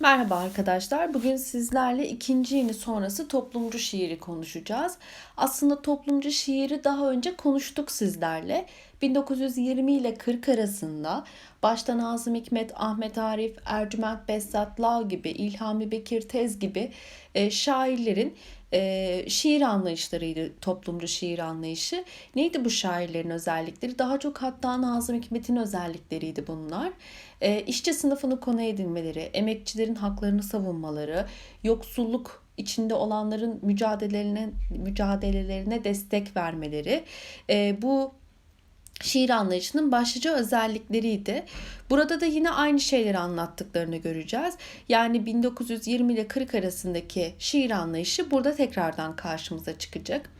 Merhaba arkadaşlar. Bugün sizlerle ikinci yeni sonrası toplumcu şiiri konuşacağız. Aslında toplumcu şiiri daha önce konuştuk sizlerle. 1920 ile 40 arasında başta Nazım Hikmet, Ahmet Arif, Ercüment Behzat Lav gibi, İlhami Bekir Tez gibi e, şairlerin e, şiir anlayışlarıydı toplumcu şiir anlayışı. Neydi bu şairlerin özellikleri? Daha çok hatta Nazım Hikmet'in özellikleriydi bunlar. E, işçi sınıfını konu edinmeleri, emekçilerin haklarını savunmaları, yoksulluk içinde olanların mücadelelerine mücadelelerine destek vermeleri, e, bu şiir anlayışının başlıca özellikleriydi. Burada da yine aynı şeyleri anlattıklarını göreceğiz. Yani 1920 ile 40 arasındaki şiir anlayışı burada tekrardan karşımıza çıkacak.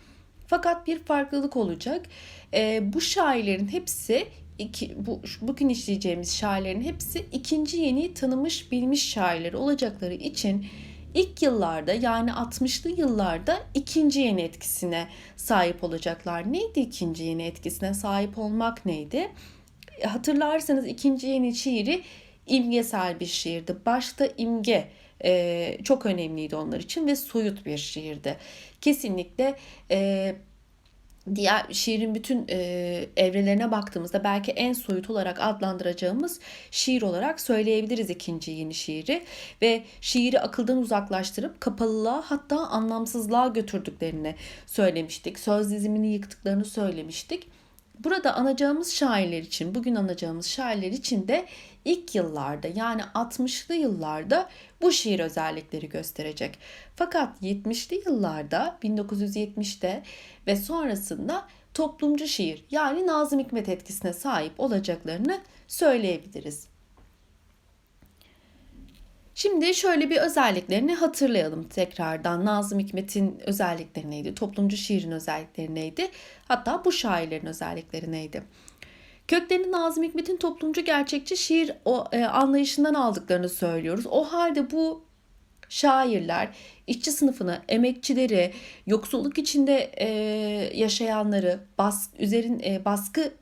Fakat bir farklılık olacak. E, bu şairlerin hepsi iki, bu, bugün işleyeceğimiz şairlerin hepsi ikinci yeni tanımış bilmiş şairler olacakları için ilk yıllarda yani 60'lı yıllarda ikinci yeni etkisine sahip olacaklar. Neydi ikinci yeni etkisine sahip olmak neydi? Hatırlarsanız ikinci yeni şiiri imgesel bir şiirdi. Başta imge e, çok önemliydi onlar için ve soyut bir şiirdi. Kesinlikle e, diğer şiirin bütün e, evrelerine baktığımızda belki en soyut olarak adlandıracağımız şiir olarak söyleyebiliriz ikinci yeni şiiri ve şiiri akıldan uzaklaştırıp kapalılığa hatta anlamsızlığa götürdüklerini söylemiştik. Söz dizimini yıktıklarını söylemiştik. Burada anacağımız şairler için, bugün anacağımız şairler için de ilk yıllarda yani 60'lı yıllarda bu şiir özellikleri gösterecek. Fakat 70'li yıllarda 1970'te ve sonrasında toplumcu şiir yani Nazım Hikmet etkisine sahip olacaklarını söyleyebiliriz. Şimdi şöyle bir özelliklerini hatırlayalım tekrardan. Nazım Hikmet'in özellikleri neydi? Toplumcu şiirin özellikleri neydi? Hatta bu şairlerin özellikleri neydi? Köklerini Nazım Hikmet'in toplumcu gerçekçi şiir o, e, anlayışından aldıklarını söylüyoruz. O halde bu şairler işçi sınıfını, emekçileri, yoksulluk içinde e, yaşayanları, bas, üzerin e, baskı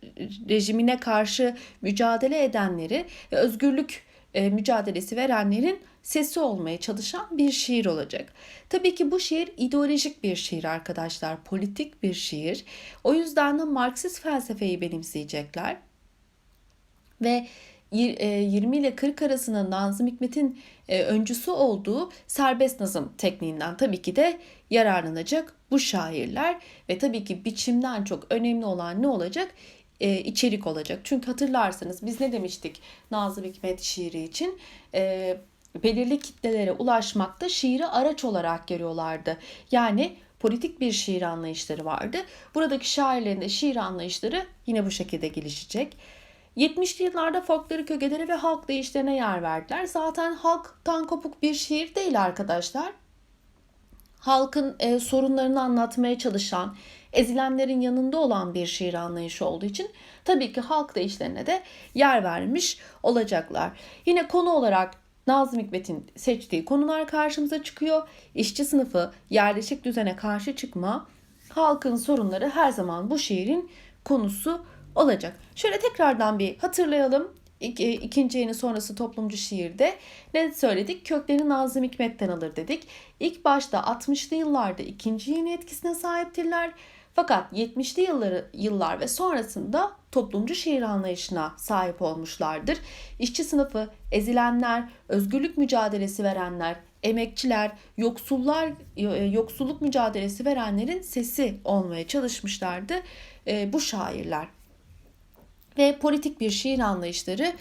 rejimine karşı mücadele edenleri ve özgürlük e, mücadelesi verenlerin sesi olmaya çalışan bir şiir olacak. Tabii ki bu şiir ideolojik bir şiir arkadaşlar, politik bir şiir. O yüzden de Marksist felsefeyi benimseyecekler. Ve 20 e, ile 40 arasında Nazım Hikmet'in e, öncüsü olduğu serbest nazım tekniğinden tabii ki de yararlanacak bu şairler ve tabii ki biçimden çok önemli olan ne olacak? E, içerik olacak. Çünkü hatırlarsanız biz ne demiştik Nazım Hikmet şiiri için? E, belirli kitlelere ulaşmakta şiiri araç olarak görüyorlardı. Yani politik bir şiir anlayışları vardı. Buradaki şairlerin de şiir anlayışları yine bu şekilde gelişecek. 70'li yıllarda folklorik ögelere ve halk deyişlerine yer verdiler. Zaten halktan kopuk bir şiir değil arkadaşlar. Halkın e, sorunlarını anlatmaya çalışan, ezilenlerin yanında olan bir şiir anlayışı olduğu için tabii ki halk deyişlerine de yer vermiş olacaklar. Yine konu olarak Nazım Hikmet'in seçtiği konular karşımıza çıkıyor. İşçi sınıfı, yerleşik düzene karşı çıkma, halkın sorunları her zaman bu şiirin konusu olacak. Şöyle tekrardan bir hatırlayalım. İkinci yeni sonrası toplumcu şiirde ne söyledik? Köklerini Nazım Hikmet'ten alır dedik. İlk başta 60'lı yıllarda ikinci yeni etkisine sahiptirler. Fakat 70'li yılları, yıllar ve sonrasında toplumcu şiir anlayışına sahip olmuşlardır. İşçi sınıfı, ezilenler, özgürlük mücadelesi verenler, emekçiler, yoksullar, e, yoksulluk mücadelesi verenlerin sesi olmaya çalışmışlardı e, bu şairler. Ve politik bir şiir anlayışları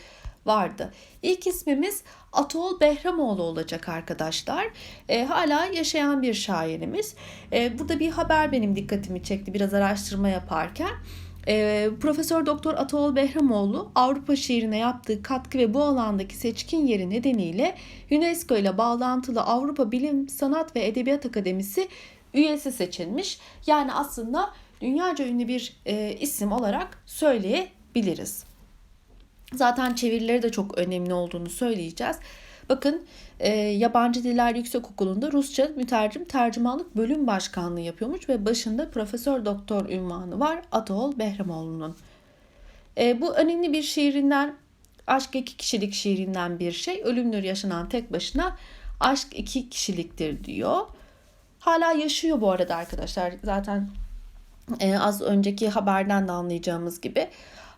vardı. İlk ismimiz Atol Behramoğlu olacak arkadaşlar. E, hala yaşayan bir şairimiz. E, burada bir haber benim dikkatimi çekti biraz araştırma yaparken. E, Profesör Doktor Atol Behramoğlu Avrupa şiirine yaptığı katkı ve bu alandaki seçkin yeri nedeniyle UNESCO ile bağlantılı Avrupa Bilim, Sanat ve Edebiyat Akademisi üyesi seçilmiş. Yani aslında dünyaca ünlü bir e, isim olarak söyleyebiliriz. Zaten çevirileri de çok önemli olduğunu söyleyeceğiz. Bakın e, Yabancı Diller Yüksekokulu'nda Rusça mütercim tercümanlık bölüm başkanlığı yapıyormuş ve başında profesör doktor ünvanı var Atol Behramoğlu'nun. E, bu önemli bir şiirinden Aşk iki kişilik şiirinden bir şey. Ölümdür yaşanan tek başına aşk iki kişiliktir diyor. Hala yaşıyor bu arada arkadaşlar. Zaten e, az önceki haberden de anlayacağımız gibi.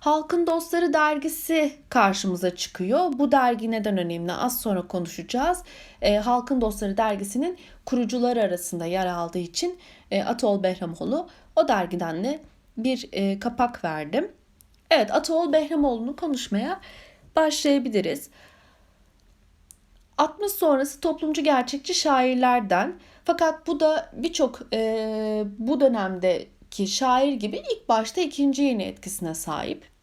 Halkın Dostları dergisi karşımıza çıkıyor. Bu dergi neden önemli? Az sonra konuşacağız. E, Halkın Dostları dergisinin kurucuları arasında yer aldığı için e, Atol Behramoğlu o dergiden de bir e, kapak verdim. Evet Atol Behramoğlu'nu konuşmaya başlayabiliriz. 60 sonrası toplumcu gerçekçi şairlerden fakat bu da birçok e, bu dönemdeki şair gibi ilk başta ikinci yeni etkisine sahip.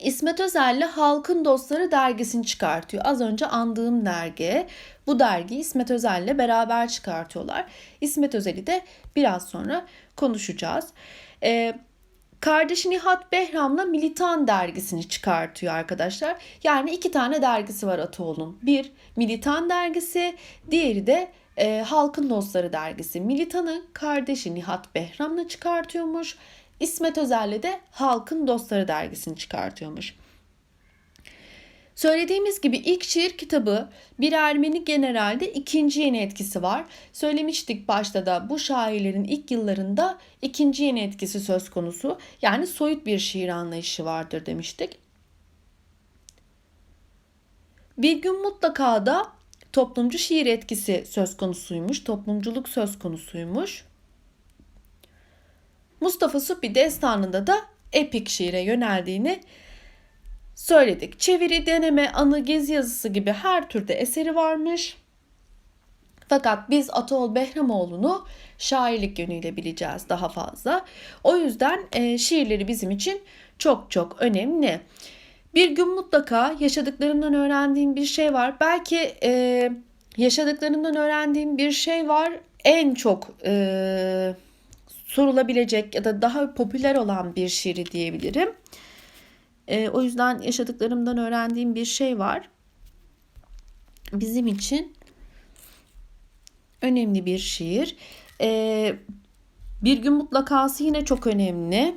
İsmet Özel'le Halkın Dostları dergisini çıkartıyor. Az önce andığım dergi. Bu dergiyi İsmet Özel'le beraber çıkartıyorlar. İsmet Özel'i de biraz sonra konuşacağız. Ee, kardeşi Nihat Behram'la Militan dergisini çıkartıyor arkadaşlar. Yani iki tane dergisi var Ataoğlu'nun. Bir Militan dergisi, diğeri de e, Halkın Dostları dergisi. Militan'ı kardeşi Nihat Behram'la çıkartıyormuş. İsmet Özel'le de Halkın Dostları dergisini çıkartıyormuş. Söylediğimiz gibi ilk şiir kitabı bir Ermeni generalde ikinci yeni etkisi var. Söylemiştik başta da bu şairlerin ilk yıllarında ikinci yeni etkisi söz konusu. Yani soyut bir şiir anlayışı vardır demiştik. Bir gün mutlaka da toplumcu şiir etkisi söz konusuymuş. Toplumculuk söz konusuymuş. Mustafa Suppi destanında da epik şiire yöneldiğini söyledik. Çeviri, deneme, anı, gezi yazısı gibi her türde eseri varmış. Fakat biz Ataol Behramoğlu'nu şairlik yönüyle bileceğiz daha fazla. O yüzden e, şiirleri bizim için çok çok önemli. Bir gün mutlaka yaşadıklarından öğrendiğim bir şey var. Belki e, yaşadıklarından öğrendiğim bir şey var. En çok e, sorulabilecek ya da daha popüler olan bir şiiri diyebilirim. E, o yüzden yaşadıklarımdan öğrendiğim bir şey var. Bizim için önemli bir şiir. E, bir gün mutlakası yine çok önemli.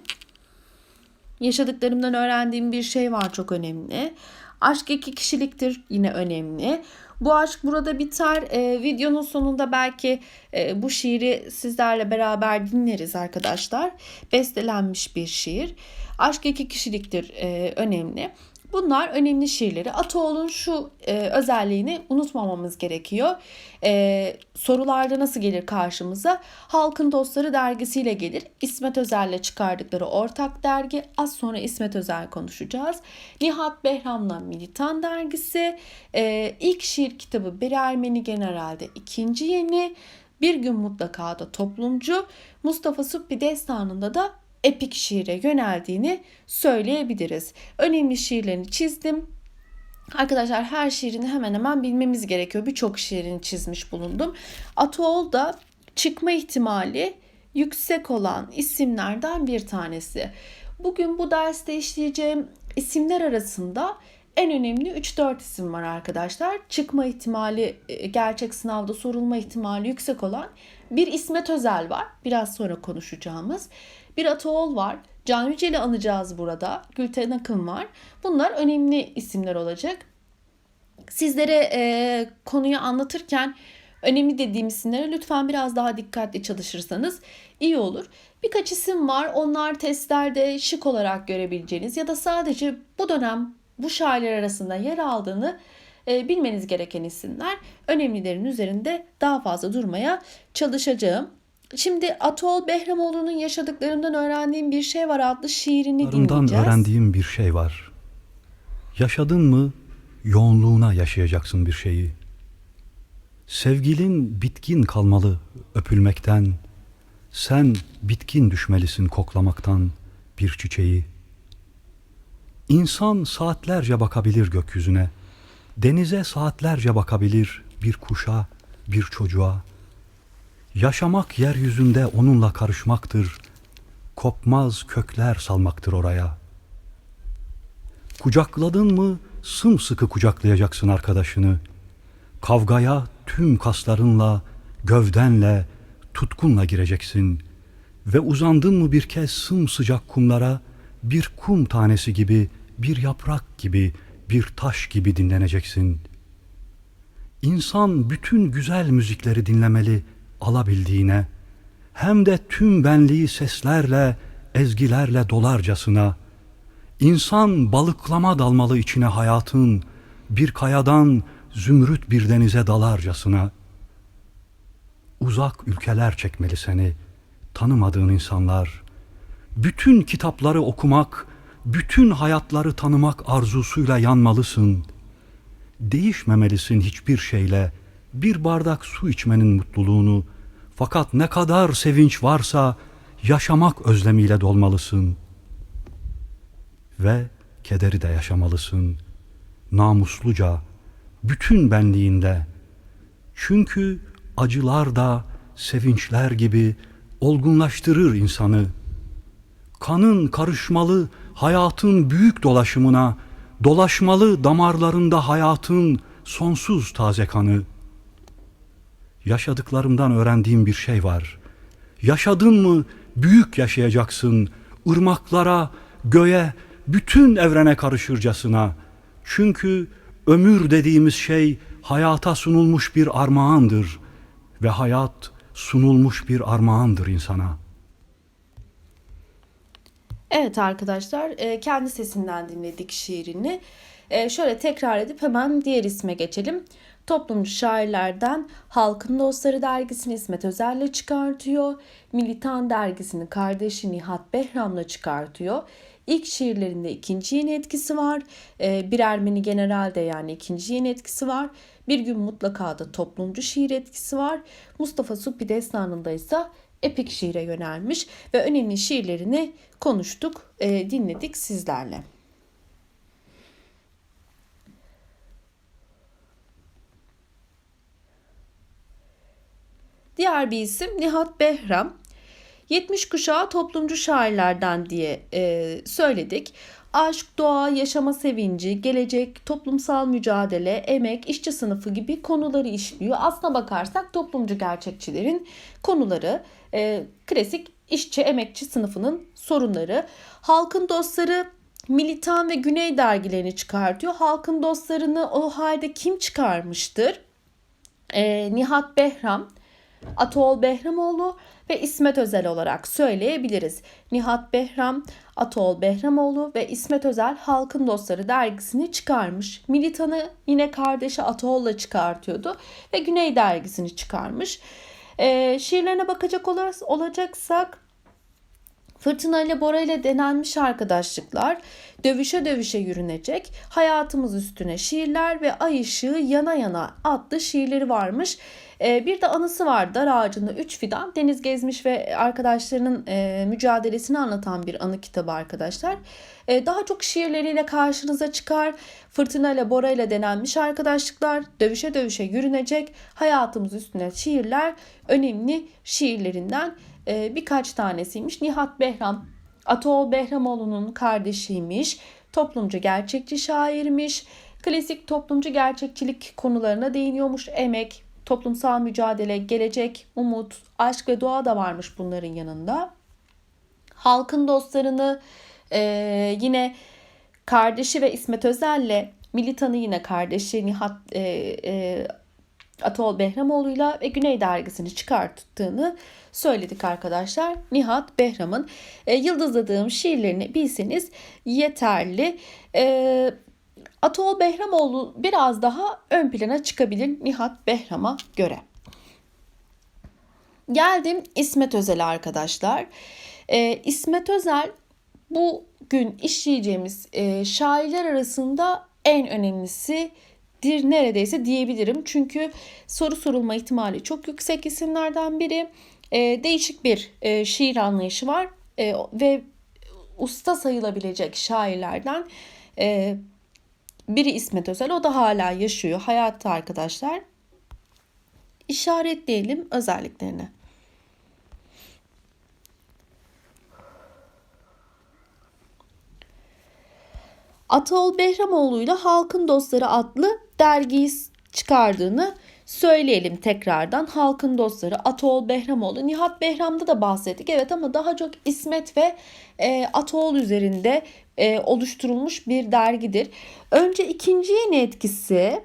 Yaşadıklarımdan öğrendiğim bir şey var çok önemli. Aşk iki kişiliktir yine önemli. Bu aşk burada biter. E, videonun sonunda belki e, bu şiiri sizlerle beraber dinleriz arkadaşlar. Bestelenmiş bir şiir. Aşk iki kişiliktir e, önemli. Bunlar önemli şiirleri. Ataoğlu'nun şu e, özelliğini unutmamamız gerekiyor. E, sorularda nasıl gelir karşımıza? Halkın Dostları dergisiyle gelir. İsmet Özel'le çıkardıkları ortak dergi. Az sonra İsmet Özel konuşacağız. Nihat Behram'la Militan dergisi. E, ilk şiir kitabı Bir Ermeni General'de ikinci yeni. Bir gün mutlaka da toplumcu. Mustafa Suppi destanında da epik şiire yöneldiğini söyleyebiliriz. Önemli şiirlerini çizdim. Arkadaşlar her şiirini hemen hemen bilmemiz gerekiyor. Birçok şiirini çizmiş bulundum. Atoğul da çıkma ihtimali yüksek olan isimlerden bir tanesi. Bugün bu derste işleyeceğim isimler arasında en önemli 3-4 isim var arkadaşlar. Çıkma ihtimali, e, gerçek sınavda sorulma ihtimali yüksek olan bir İsmet Özel var. Biraz sonra konuşacağımız. Bir Ataol var. Can Yücel'i anacağız burada. Gülten Akın var. Bunlar önemli isimler olacak. Sizlere e, konuyu anlatırken önemli dediğim isimlere lütfen biraz daha dikkatli çalışırsanız iyi olur. Birkaç isim var. Onlar testlerde şık olarak görebileceğiniz ya da sadece bu dönem bu şairler arasında yer aldığını e, bilmeniz gereken isimler. Önemlilerin üzerinde daha fazla durmaya çalışacağım. Şimdi Atol Behramoğlu'nun yaşadıklarından öğrendiğim bir şey var adlı şiirini Yarımdan dinleyeceğiz. öğrendiğim bir şey var. Yaşadın mı yoğunluğuna yaşayacaksın bir şeyi. Sevgilin bitkin kalmalı öpülmekten. Sen bitkin düşmelisin koklamaktan bir çiçeği. İnsan saatlerce bakabilir gökyüzüne. Denize saatlerce bakabilir bir kuşa, bir çocuğa. Yaşamak yeryüzünde onunla karışmaktır. Kopmaz kökler salmaktır oraya. Kucakladın mı sımsıkı kucaklayacaksın arkadaşını. Kavgaya tüm kaslarınla, gövdenle, tutkunla gireceksin. Ve uzandın mı bir kez sımsıcak kumlara, bir kum tanesi gibi bir yaprak gibi, bir taş gibi dinleneceksin. İnsan bütün güzel müzikleri dinlemeli alabildiğine, hem de tüm benliği seslerle, ezgilerle dolarcasına, İnsan balıklama dalmalı içine hayatın, bir kayadan zümrüt bir denize dalarcasına. Uzak ülkeler çekmeli seni, tanımadığın insanlar. Bütün kitapları okumak, bütün hayatları tanımak arzusuyla yanmalısın. Değişmemelisin hiçbir şeyle, bir bardak su içmenin mutluluğunu. Fakat ne kadar sevinç varsa yaşamak özlemiyle dolmalısın.'' ve kederi de yaşamalısın. Namusluca, bütün benliğinde. Çünkü acılar da sevinçler gibi olgunlaştırır insanı. Kanın karışmalı hayatın büyük dolaşımına, dolaşmalı damarlarında hayatın sonsuz taze kanı. Yaşadıklarımdan öğrendiğim bir şey var. Yaşadın mı büyük yaşayacaksın. Irmaklara, göğe, bütün evrene karışırcasına. Çünkü ömür dediğimiz şey hayata sunulmuş bir armağandır ve hayat sunulmuş bir armağandır insana. Evet arkadaşlar, e, kendi sesinden dinledik şiirini. E, şöyle tekrar edip hemen diğer isme geçelim. Toplumcu şairlerden Halkın Dostları dergisini İsmet Özel'le çıkartıyor. Militan dergisini kardeşi Nihat Behram'la çıkartıyor. İlk şiirlerinde ikinci yeni etkisi var. E, bir Ermeni general de yani ikinci yeni etkisi var. Bir gün mutlaka da toplumcu şiir etkisi var. Mustafa Suppi destanında ise epik şiire yönelmiş ve önemli şiirlerini konuştuk, e, dinledik sizlerle. Diğer bir isim Nihat Behram. 70 kuşağı toplumcu şairlerden diye e, söyledik. Aşk, doğa, yaşama sevinci, gelecek, toplumsal mücadele, emek, işçi sınıfı gibi konuları işliyor. Aslına bakarsak toplumcu gerçekçilerin konuları, e, klasik işçi, emekçi sınıfının sorunları. Halkın dostları Militan ve Güney dergilerini çıkartıyor. Halkın dostlarını o halde kim çıkarmıştır? E, Nihat Behram, Atol Behramoğlu ve İsmet Özel olarak söyleyebiliriz. Nihat Behram, Atol Behramoğlu ve İsmet Özel Halkın Dostları dergisini çıkarmış. Militan'ı yine kardeşi Atol'la çıkartıyordu ve Güney dergisini çıkarmış. E, şiirlerine bakacak olacaksak Fırtına ile Bora ile denenmiş arkadaşlıklar, dövüşe dövüşe yürünecek, hayatımız üstüne şiirler ve ay ışığı yana yana adlı şiirleri varmış. Ee, bir de anısı var dar ağacında üç fidan deniz gezmiş ve arkadaşlarının e, mücadelesini anlatan bir anı kitabı arkadaşlar. Ee, daha çok şiirleriyle karşınıza çıkar. Fırtına ile Bora ile denenmiş arkadaşlıklar, dövüşe dövüşe yürünecek, hayatımız üstüne şiirler önemli şiirlerinden e, birkaç tanesiymiş. Nihat Behram, Atol Behramoğlu'nun kardeşiymiş. Toplumcu gerçekçi şairmiş. Klasik toplumcu gerçekçilik konularına değiniyormuş. Emek, toplumsal mücadele, gelecek, umut, aşk ve doğa da varmış bunların yanında. Halkın dostlarını e, yine kardeşi ve İsmet Özel'le Militan'ı yine kardeşi Nihat e, e, Atol Behramoğlu'yla ve Güney dergisini çıkarttığını söyledik arkadaşlar. Nihat Behram'ın e, yıldızladığım şiirlerini bilseniz yeterli. E, Atol Behramoğlu biraz daha ön plana çıkabilir Nihat Behram'a göre. Geldim İsmet Özel'e arkadaşlar. E, İsmet Özel bugün işleyeceğimiz e, şairler arasında en önemlisi dir neredeyse diyebilirim. Çünkü soru sorulma ihtimali çok yüksek isimlerden biri. E, değişik bir e, şiir anlayışı var e, ve usta sayılabilecek şairlerden e, biri İsmet Özel. O da hala yaşıyor hayatta arkadaşlar. İşaretleyelim özelliklerini. Atol Behramoğlu ile Halkın Dostları adlı dergiyi çıkardığını söyleyelim tekrardan. Halkın dostları Atol Behramoğlu. Nihat Behram'da da bahsettik. Evet ama daha çok İsmet ve e, Atol üzerinde e, oluşturulmuş bir dergidir. Önce ikinci yeni etkisi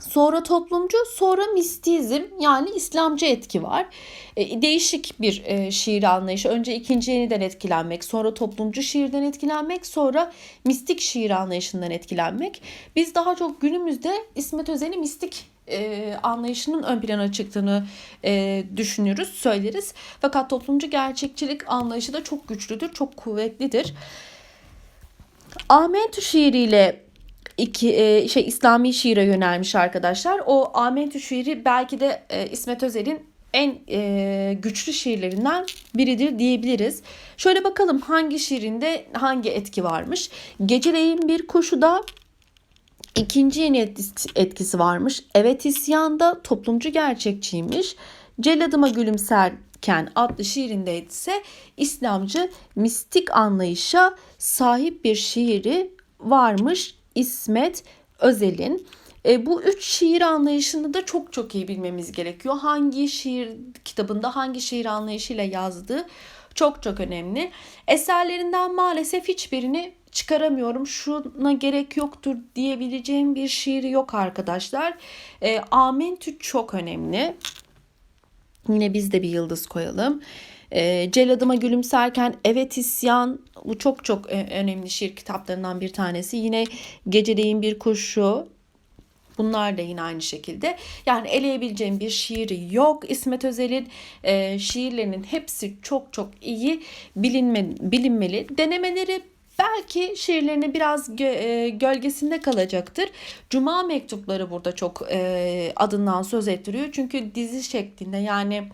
Sonra toplumcu, sonra mistizm yani İslamcı etki var. E, değişik bir e, şiir anlayışı. Önce ikinci yeniden etkilenmek, sonra toplumcu şiirden etkilenmek, sonra mistik şiir anlayışından etkilenmek. Biz daha çok günümüzde İsmet Özel'in mistik e, anlayışının ön plana çıktığını e, düşünürüz, söyleriz. Fakat toplumcu gerçekçilik anlayışı da çok güçlüdür, çok kuvvetlidir. Amentü şiiriyle iki e, şey İslami şiire yönelmiş arkadaşlar. O Amentü şiiri belki de e, İsmet Özel'in en e, güçlü şiirlerinden biridir diyebiliriz. Şöyle bakalım hangi şiirinde hangi etki varmış. Geceleyin bir koşuda ikinci yeni etkisi varmış. Evet isyanda toplumcu gerçekçiymiş. Celladıma gülümserken adlı şiirinde ise İslamcı mistik anlayışa sahip bir şiiri varmış İsmet Özel'in. E, bu üç şiir anlayışını da çok çok iyi bilmemiz gerekiyor. Hangi şiir kitabında hangi şiir anlayışıyla yazdığı çok çok önemli. Eserlerinden maalesef hiçbirini çıkaramıyorum. Şuna gerek yoktur diyebileceğim bir şiiri yok arkadaşlar. E, Amentü çok önemli. Yine biz de bir yıldız koyalım. E, Celadıma gülümserken evet isyan bu çok çok e, önemli şiir kitaplarından bir tanesi. Yine Geceleyin bir kuşu Bunlar da yine aynı şekilde. Yani eleyebileceğim bir şiiri yok. İsmet Özel'in e, şiirlerinin hepsi çok çok iyi bilinme, bilinmeli. Denemeleri belki şiirlerine biraz gö, e, gölgesinde kalacaktır. Cuma mektupları burada çok e, adından söz ettiriyor. Çünkü dizi şeklinde yani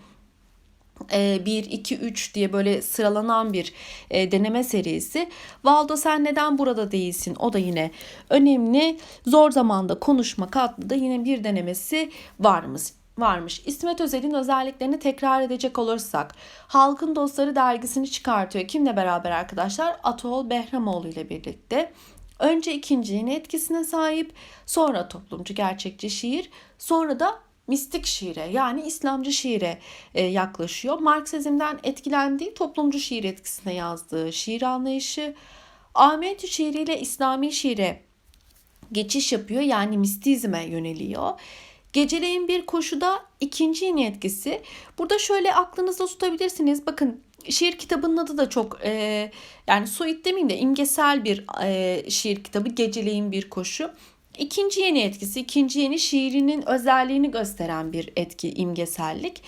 1, 2, 3 diye böyle sıralanan bir e, deneme serisi. Valdo sen neden burada değilsin? O da yine önemli. Zor zamanda konuşmak adlı da yine bir denemesi varmış varmış. İsmet Özel'in özelliklerini tekrar edecek olursak Halkın Dostları dergisini çıkartıyor. Kimle beraber arkadaşlar? Atol Behramoğlu ile birlikte. Önce ikincinin etkisine sahip, sonra toplumcu gerçekçi şiir, sonra da mistik şiire yani İslamcı şiire e, yaklaşıyor. Marksizmden etkilendiği toplumcu şiir etkisine yazdığı şiir anlayışı Ahmet şiiriyle İslami şiire geçiş yapıyor yani mistizme yöneliyor. Geceleyin bir koşuda ikinci yeni etkisi. Burada şöyle aklınızda tutabilirsiniz. Bakın şiir kitabının adı da çok e, yani soyut demeyeyim de imgesel bir e, şiir kitabı. Geceleyin bir koşu. İkinci yeni etkisi, ikinci yeni şiirinin özelliğini gösteren bir etki, imgesellik.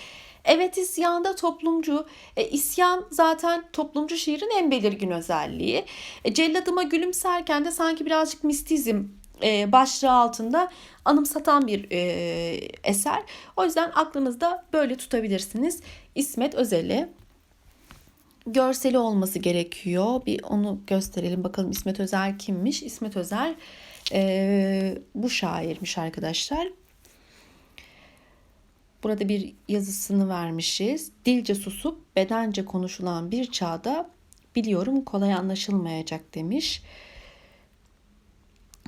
Evet isyanda toplumcu. E, isyan zaten toplumcu şiirin en belirgin özelliği. E, Celladıma gülümserken de sanki birazcık mistizm e, başlığı altında anımsatan bir e, eser. O yüzden aklınızda böyle tutabilirsiniz. İsmet Özel'i görseli olması gerekiyor. Bir onu gösterelim bakalım İsmet Özel kimmiş? İsmet Özel e, bu şairmiş arkadaşlar. Burada bir yazısını vermişiz. Dilce susup bedence konuşulan bir çağda biliyorum kolay anlaşılmayacak demiş.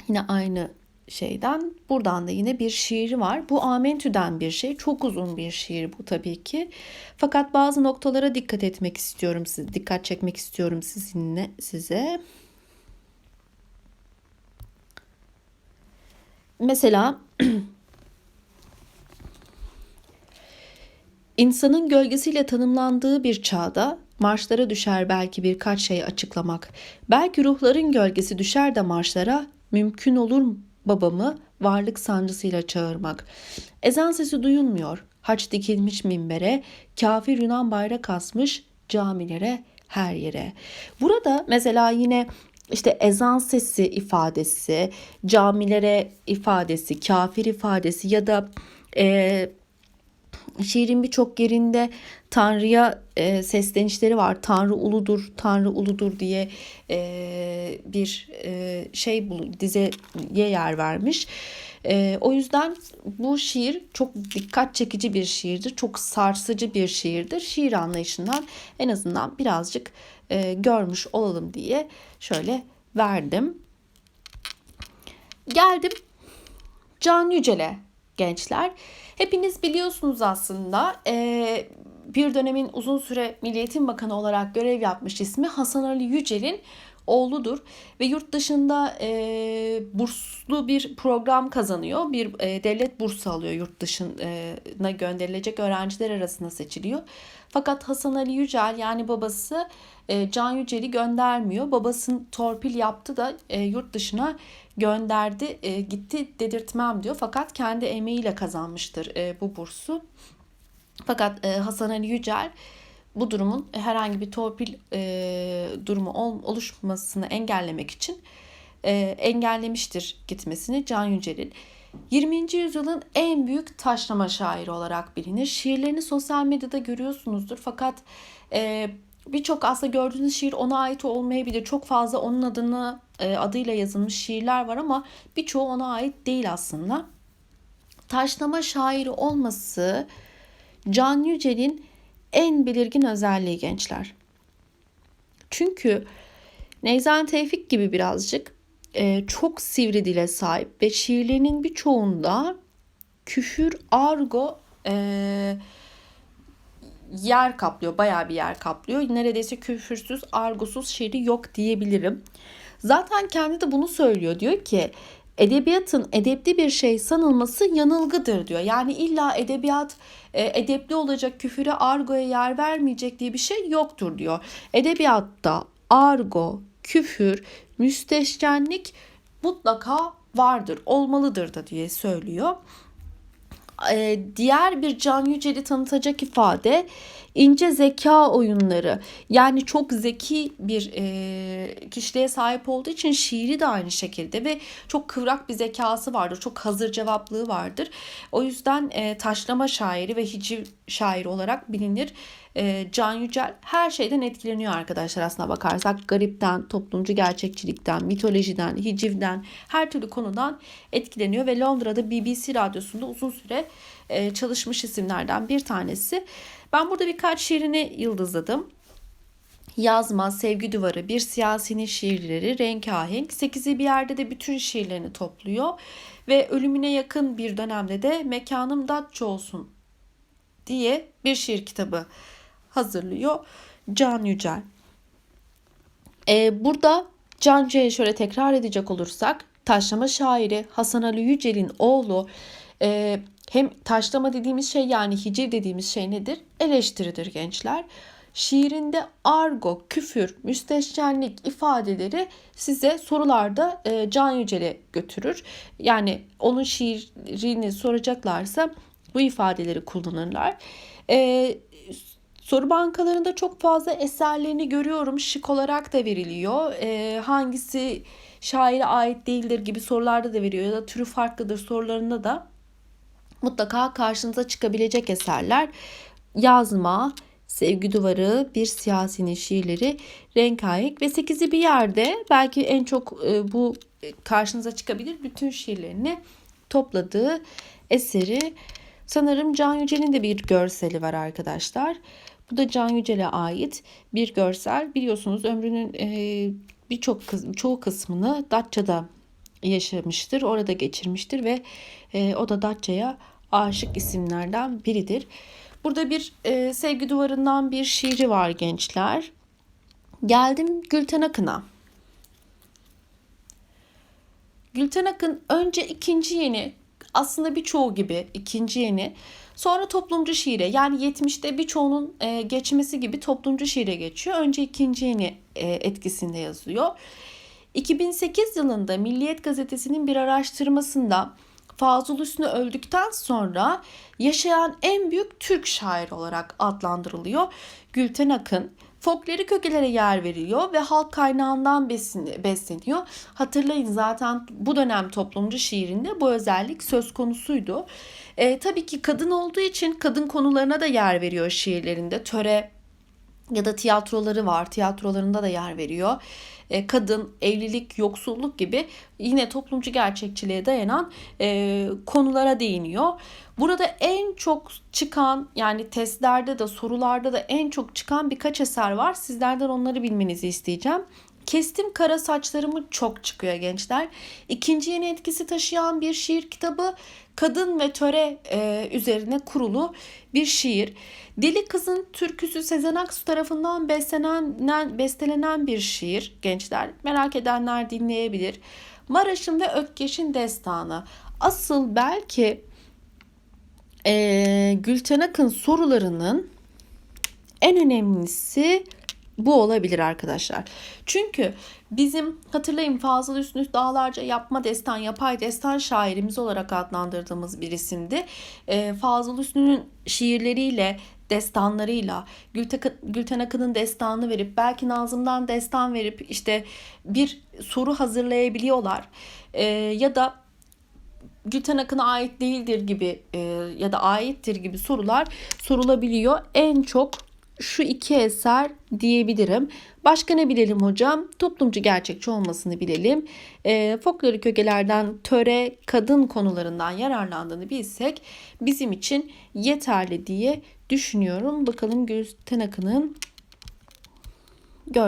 Yine aynı şeyden buradan da yine bir şiiri var. Bu Amentü'den bir şey. Çok uzun bir şiir bu tabii ki. Fakat bazı noktalara dikkat etmek istiyorum siz dikkat çekmek istiyorum sizinle size. Mesela insanın gölgesiyle tanımlandığı bir çağda marşlara düşer belki birkaç şey açıklamak. Belki ruhların gölgesi düşer de marşlara mümkün olur babamı varlık sancısıyla çağırmak. Ezan sesi duyulmuyor. Haç dikilmiş minbere, kafir Yunan bayrak asmış camilere, her yere. Burada mesela yine işte ezan sesi ifadesi, camilere ifadesi, kafir ifadesi ya da e, şiirin birçok yerinde Tanrı'ya e, seslenişleri var. Tanrı uludur, Tanrı uludur diye e, bir e, şey dizeye yer vermiş. E, o yüzden bu şiir çok dikkat çekici bir şiirdir. Çok sarsıcı bir şiirdir. Şiir anlayışından en azından birazcık e, görmüş olalım diye şöyle verdim. Geldim Can Yücel'e. gençler. Hepiniz biliyorsunuz aslında e, bir dönemin uzun süre Milli Eğitim Bakanı olarak görev yapmış ismi Hasan Ali Yücel'in oğludur ve yurt dışında e, burslu bir program kazanıyor. Bir e, devlet bursu alıyor yurt dışına gönderilecek öğrenciler arasında seçiliyor. Fakat Hasan Ali Yücel yani babası e, Can Yücel'i göndermiyor. Babasının torpil yaptı da e, yurt dışına gönderdi. E, gitti dedirtmem diyor. Fakat kendi emeğiyle kazanmıştır e, bu bursu. Fakat e, Hasan Ali Yücel bu durumun herhangi bir torpil e, durumu ol, oluşmasını engellemek için e, engellemiştir gitmesini Can Yücel'in. 20. yüzyılın en büyük taşlama şairi olarak bilinir. Şiirlerini sosyal medyada görüyorsunuzdur fakat e, birçok aslında gördüğünüz şiir ona ait olmayabilir. Çok fazla onun adını e, adıyla yazılmış şiirler var ama birçoğu ona ait değil aslında. Taşlama şairi olması Can Yücel'in en belirgin özelliği gençler. Çünkü Neyzen Tevfik gibi birazcık e, çok sivri dile sahip ve şiirlerinin birçoğunda küfür, argo e, yer kaplıyor. Bayağı bir yer kaplıyor. Neredeyse küfürsüz, argosuz şiiri yok diyebilirim. Zaten kendi de bunu söylüyor. Diyor ki edebiyatın edepli bir şey sanılması yanılgıdır diyor. Yani illa edebiyat e, edepli olacak, küfüre, argoya yer vermeyecek diye bir şey yoktur diyor. Edebiyatta argo, küfür, müsteşkenlik mutlaka vardır, olmalıdır da diye söylüyor. E, diğer bir Can Yücel'i tanıtacak ifade ince zeka oyunları. Yani çok zeki bir e, kişiliğe sahip olduğu için şiiri de aynı şekilde ve çok kıvrak bir zekası vardır. Çok hazır cevaplığı vardır. O yüzden e, taşlama şairi ve hiciv şairi olarak bilinir. E, Can Yücel her şeyden etkileniyor arkadaşlar aslına bakarsak. Garipten, toplumcu gerçekçilikten, mitolojiden, hicivden her türlü konudan etkileniyor ve Londra'da BBC radyosunda uzun süre e, çalışmış isimlerden bir tanesi. Ben burada birkaç şiirini yıldızladım. Yazma, Sevgi Duvarı, Bir Siyasinin Şiirleri, Renkahenk. Sekizi bir yerde de bütün şiirlerini topluyor. Ve ölümüne yakın bir dönemde de Mekanım Datça olsun diye bir şiir kitabı hazırlıyor Can Yücel. Ee, burada Can Yücel'i şöyle tekrar edecek olursak taşlama şairi Hasan Ali Yücel'in oğlu e, hem taşlama dediğimiz şey yani hiciv dediğimiz şey nedir? Eleştiridir gençler. Şiirinde argo, küfür, müsteşkenlik ifadeleri size sorularda e, Can Yücel'e götürür. Yani onun şiirini soracaklarsa bu ifadeleri kullanırlar. E, soru bankalarında çok fazla eserlerini görüyorum. Şık olarak da veriliyor. E, hangisi şaire ait değildir gibi sorularda da veriyor ya da türü farklıdır sorularında da mutlaka karşınıza çıkabilecek eserler. Yazma, Sevgi Duvarı, Bir Siyasinin Şiirleri, Renkaik ve Sekizi Bir Yerde belki en çok e, bu karşınıza çıkabilir bütün şiirlerini topladığı eseri. Sanırım Can Yücel'in de bir görseli var arkadaşlar. Bu da Can Yücel'e ait bir görsel. Biliyorsunuz ömrünün e, birçok çoğu kısmını Datça'da yaşamıştır. Orada geçirmiştir ve e, o da Datça'ya aşık isimlerden biridir. Burada bir e, sevgi duvarından bir şiiri var gençler. Geldim Gülten Akın'a. Gülten Akın önce ikinci yeni aslında birçoğu gibi ikinci yeni sonra toplumcu şiire yani 70'te birçoğunun e, geçmesi gibi toplumcu şiire geçiyor. Önce ikinci yeni e, etkisinde yazıyor. 2008 yılında Milliyet Gazetesi'nin bir araştırmasında Fazıl Hüsnü öldükten sonra yaşayan en büyük Türk şair olarak adlandırılıyor. Gülten Akın folklorik ögelere yer veriyor ve halk kaynağından besleniyor. Hatırlayın zaten bu dönem toplumcu şiirinde bu özellik söz konusuydu. E, tabii ki kadın olduğu için kadın konularına da yer veriyor şiirlerinde. Töre ya da tiyatroları var. Tiyatrolarında da yer veriyor. E, kadın, evlilik, yoksulluk gibi yine toplumcu gerçekçiliğe dayanan e, konulara değiniyor. Burada en çok çıkan yani testlerde de sorularda da en çok çıkan birkaç eser var. Sizlerden onları bilmenizi isteyeceğim. Kestim kara saçlarımı çok çıkıyor gençler. İkinci yeni etkisi taşıyan bir şiir kitabı. Kadın ve töre e, üzerine kurulu bir şiir. Deli Kızın Türküsü Sezen Aksu tarafından bestelenen, bestelenen bir şiir gençler. Merak edenler dinleyebilir. Maraş'ın ve Ökkeş'in destanı. Asıl belki e, Gülten Akın sorularının en önemlisi bu olabilir arkadaşlar. Çünkü bizim hatırlayın Fazıl Üstünü dağlarca yapma destan, yapay destan şairimiz olarak adlandırdığımız bir isimdi. Ee, Fazıl Üstün'ün şiirleriyle, destanlarıyla Gülten, Akın'ın destanını verip belki Nazım'dan destan verip işte bir soru hazırlayabiliyorlar. Ee, ya da Gülten Akın'a ait değildir gibi e, ya da aittir gibi sorular sorulabiliyor. En çok şu iki eser diyebilirim. Başka ne bilelim hocam? Toplumcu gerçekçi olmasını bilelim. E, folklorik ögelerden töre, kadın konularından yararlandığını bilsek bizim için yeterli diye düşünüyorum. Bakalım Gülten Akın'ın görsel